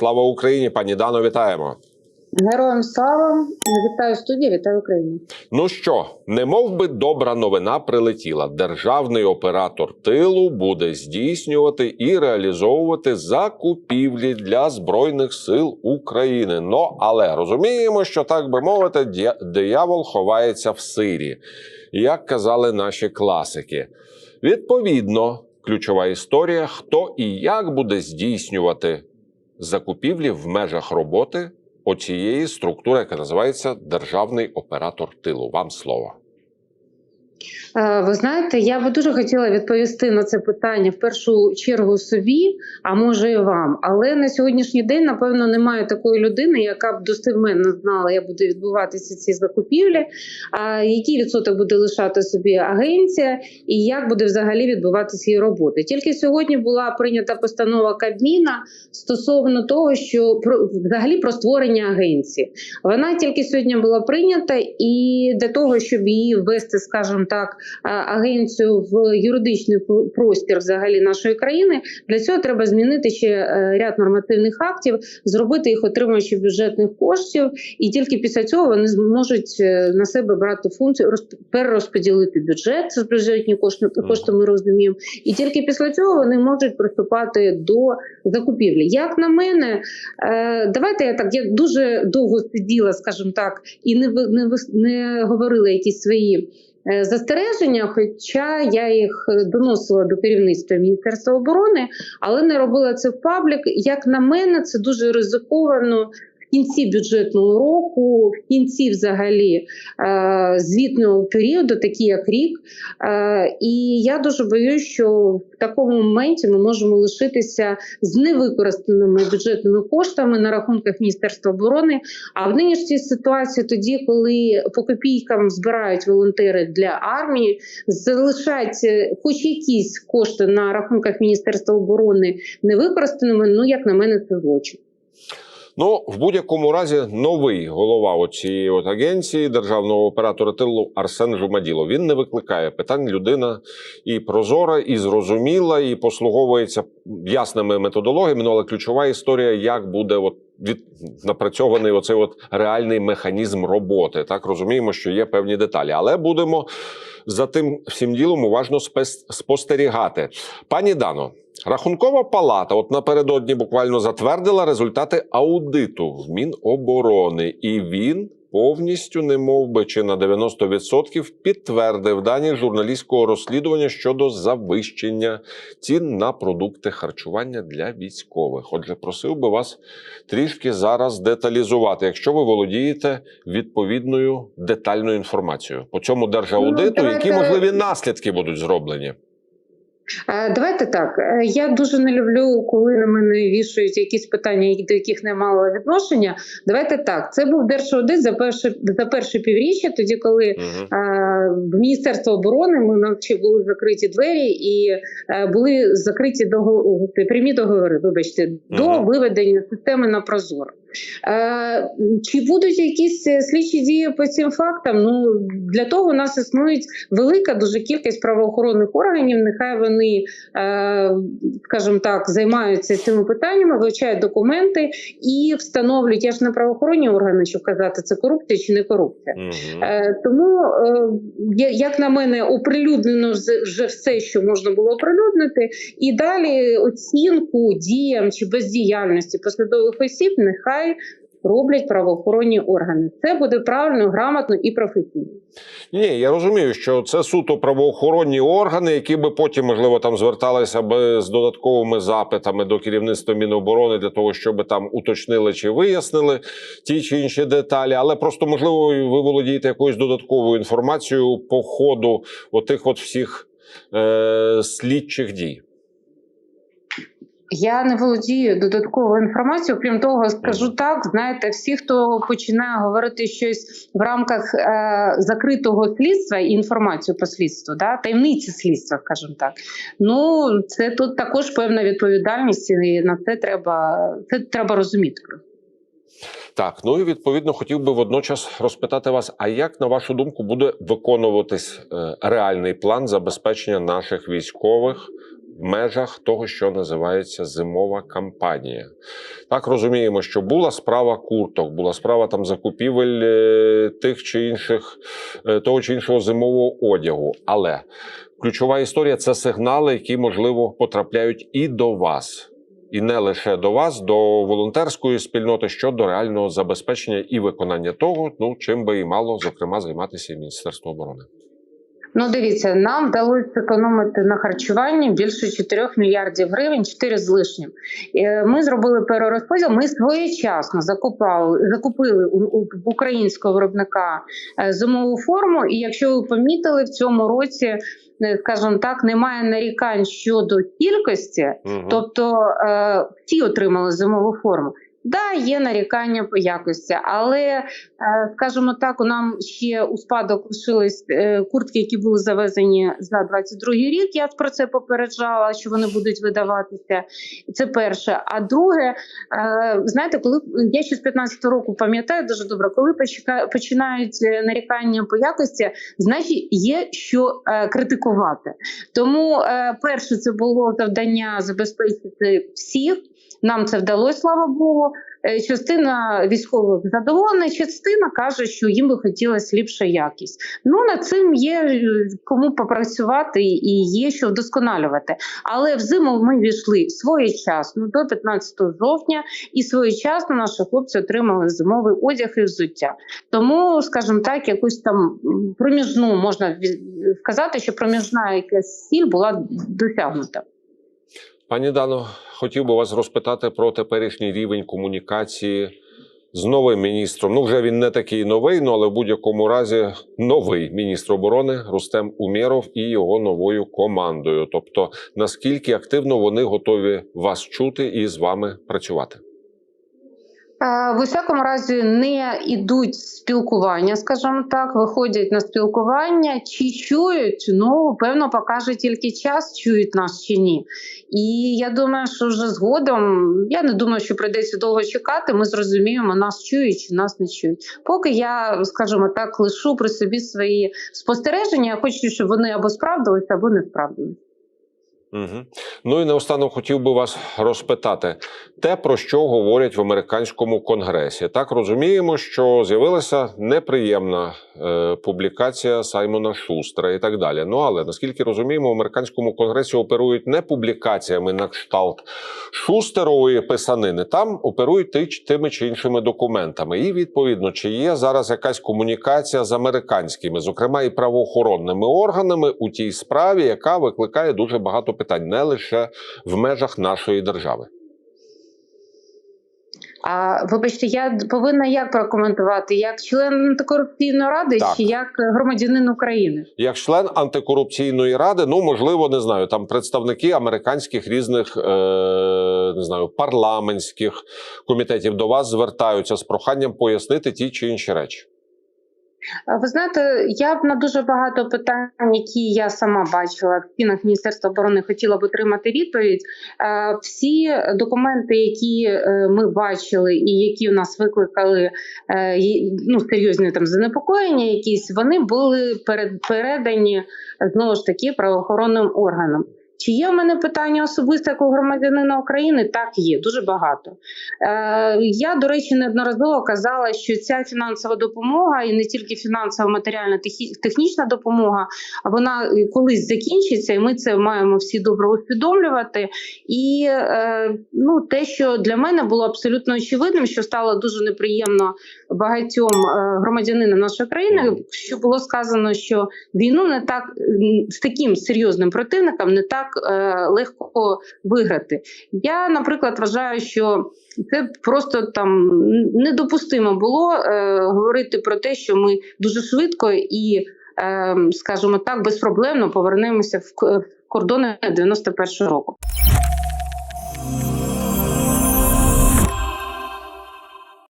Слава Україні! Пані Дано, вітаємо. Героям слава! Вітаю студію, вітаю Україну. Ну що, не мов би добра новина прилетіла. Державний оператор тилу буде здійснювати і реалізовувати закупівлі для збройних сил України. Ну але розуміємо, що так би мовити, диявол ховається в сирі, як казали наші класики. Відповідно, ключова історія: хто і як буде здійснювати закупівлі в межах роботи оцієї структури, яка називається Державний оператор тилу. Вам слово. Е, Ви знаєте, я би дуже хотіла відповісти на це питання в першу чергу собі, а може і вам. Але на сьогоднішній день, напевно, немає такої людини, яка б достеменно знала, як буде відбуватися ці закупівлі, а який відсоток буде лишати собі агенція, і як буде взагалі відбуватися її робота. Тільки сьогодні була прийнята постанова Кабміна стосовно того, що про взагалі про створення агенції. Вона тільки сьогодні була прийнята, і для того, щоб її ввести, скажімо так, агенцію в юридичний простір взагалі нашої країни, для цього треба змінити ще е, ряд нормативних актів, зробити їх отримуючи бюджетних коштів, і тільки після цього вони зможуть е, на себе брати функцію розп- перерозподілити бюджет. Ж бюджетні кошти, кошти ми розуміємо. І тільки після цього вони можуть приступати до закупівлі. Як на мене, е, давайте я так. Я дуже довго сиділа, скажімо так, і не не, не говорила якісь свої. Е, Застереження, хоча я їх е, доносила до керівництва Міністерства оборони, але не робила це в паблік. Як на мене, це дуже ризиковано кінці бюджетного року, в кінці взагалі е, звітного періоду, такий як рік. Е, І я дуже боюсь, що в такому моменті ми можемо лишитися з невикористаними бюджетними коштами на рахунках Міністерства оборони. А в нинішній ситуації, тоді, коли по копійкам збирають волонтери для армії, залишать е, хоч якісь кошти на рахунках Міністерства оборони невикористаними, ну як на мене, це злочин. Ну, в будь-якому разі, новий голова цієї от агенції державного оператора тилу Арсен Жумаділо. Він не викликає питань. Людина і прозора, і зрозуміла, і послуговується ясними методологіями. Ну, але ключова історія, як буде от від напрацьований оцей от реальний механізм роботи. Так розуміємо, що є певні деталі, але будемо за тим всім ділом уважно спостерігати. Пані Дано, Рахункова палата от напередодні буквально затвердила результати аудиту в Міноборони, і він повністю, не мов би чи на 90% підтвердив дані журналістського розслідування щодо завищення цін на продукти харчування для військових. Отже, просив би вас трішки зараз деталізувати, якщо ви володієте відповідною детальною інформацією по цьому держаудиту, Ну, які можливі наслідки будуть зроблені. Е, Давайте так. Е, Я дуже не люблю, коли на мене вішають якісь питання, до яких не мало відношення. Давайте так. Це був держаудит за перше за перше півріччя, тоді коли Угу. е, в Міністерство оборони ми наче були закриті двері і е, були закриті договори, прямі договори, вибачте, до виведення системи на прозоро. Е, чи будуть якісь е, слідчі дії по цим фактам? Ну для того у нас існують велика дуже кількість правоохоронних органів. Нехай вони, е, скажімо так, займаються цими питаннями, вивчають документи і встановлюють. Я ж не правоохоронні органи, щоб казати, це корупція чи не корупція. Угу. Е, Тому, е, як на мене, оприлюднено вже- вже все, що можна було оприлюднити, і далі оцінку діям чи бездіяльності посадових осіб нехай роблять правоохоронні органи. Це буде правильно, грамотно і професійно. Ні, я розумію, що це суто правоохоронні органи, які би потім, можливо, там зверталися би з додатковими запитами до керівництва Міноборони для того, щоб там уточнили чи вияснили ті чи інші деталі. Але просто можливо ви володієте якоюсь додатковою інформацією по ходу отих от всіх е- слідчих дій. Я не володію додатковою інформацією. Крім того, скажу так: знаєте, всі, хто починає говорити щось в рамках е, закритого слідства і інформацію по слідству, да, таємниці слідства, скажімо так. Ну це тут також певна відповідальність, і на це треба це треба розуміти. Так, ну і відповідно хотів би водночас розпитати вас: а як на вашу думку буде виконуватись е, реальний план забезпечення наших військових межах того, що називається зимова кампанія. Так розуміємо, що була справа курток, була справа там закупівель е, тих чи інших е, того чи іншого зимового одягу. Але ключова історія це сигнали, які можливо потрапляють і до вас. І не лише до вас, до волонтерської спільноти щодо реального забезпечення і виконання того, ну чим би і мало зокрема займатися Міністерство оборони. Ну, дивіться, нам вдалося економити на харчуванні більше 4 мільярдів гривень, 4 з лишнім. Е, Ми зробили перерозподіл. Ми своєчасно закупали, закупили у, українського виробника е, зимову форму. І якщо ви помітили, в цьому році, е, скажімо так, немає нарікань щодо кількості, Мгм. Тобто всі отримали зимову форму. Да, є нарікання по якості, але е, скажімо так, у нам ще у спадок лишились е, куртки, які були завезені за 22-й рік. Я про це попереджала, що вони будуть видаватися. Це перше. А друге, е, знаєте, коли я ще з 15-го року пам'ятаю дуже добре, коли починають нарікання по якості, значить є що критикувати. Тому перше це було завдання забезпечити всіх. Нам це вдалося, слава Богу. Е, Частина військових задоволена, частина каже, що їм би хотілося ліпша якість. Ну над цим є е, кому попрацювати і є що вдосконалювати. Але в зиму ми війшли своєчасно до 15 жовтня, і своєчасно наші хлопці отримали зимовий одяг і взуття. Тому, скажімо так, якусь там проміжну можна сказати, що проміжна якась ціль була досягнута. Пані Дано, хотів би вас розпитати про теперішній рівень комунікації з новим міністром. Ну, вже він не такий новий, ну але в будь-якому разі новий міністр оборони Рустем Умєров і його новою командою. Тобто, наскільки активно вони готові вас чути і з вами працювати? Е, В усякому разі не йдуть спілкування, скажімо так, виходять на спілкування. Чи чують? Ну певно, покаже тільки час, чують нас чи ні. І я думаю, що вже згодом я не думаю, що прийдеться довго чекати. Ми зрозуміємо, нас чують чи нас не чують. Поки я, скажімо так, лишу при собі свої спостереження. Я хочу, щоб вони або справдилися, або не справдилися. Угу. Ну і наостанок хотів би вас розпитати те, про що говорять в американському конгресі. Так розуміємо, що з'явилася неприємна е, публікація Саймона Шустера і так далі. Ну але наскільки розуміємо, в американському конгресі оперують не публікаціями на кшталт Шустерової писанини, там оперують ти- тими чи іншими документами. І відповідно, чи є зараз якась комунікація з американськими, зокрема і правоохоронними органами у тій справі, яка викликає дуже багато питань, не лише в межах нашої держави. А вибачте, я повинна як прокоментувати, як член антикорупційної ради Так. чи як громадянин України? Як член антикорупційної ради, ну можливо, не знаю, там представники американських різних е, не знаю парламентських комітетів до вас звертаються з проханням пояснити ті чи інші речі. А Ви знаєте, я б на дуже багато питань, які я сама бачила в стінах Міністерства оборони, хотіла б отримати відповідь. Е, Всі документи, які е, ми бачили, і які у нас викликали е, ну, серйозні там занепокоєння, якісь вони були перед передані е, знову ж таки правоохоронним органам. Чи є в мене питання особисто як у громадянина України? Так, є дуже багато. Е, я, до речі, неодноразово казала, що ця фінансова допомога, і не тільки фінансова, матеріальна технічна допомога, вона е, колись закінчиться, і ми це маємо всі добре усвідомлювати. І е, ну, те, що для мене було абсолютно очевидним, що стало дуже неприємно багатьом е, громадянинам нашої країни, що було сказано, що війну не так з таким серйозним противником не так легко виграти. Я, наприклад, вважаю, що це просто там недопустимо було е, говорити про те, що ми дуже швидко і, е, скажімо так, безпроблемно повернемося в кордони 91-го року.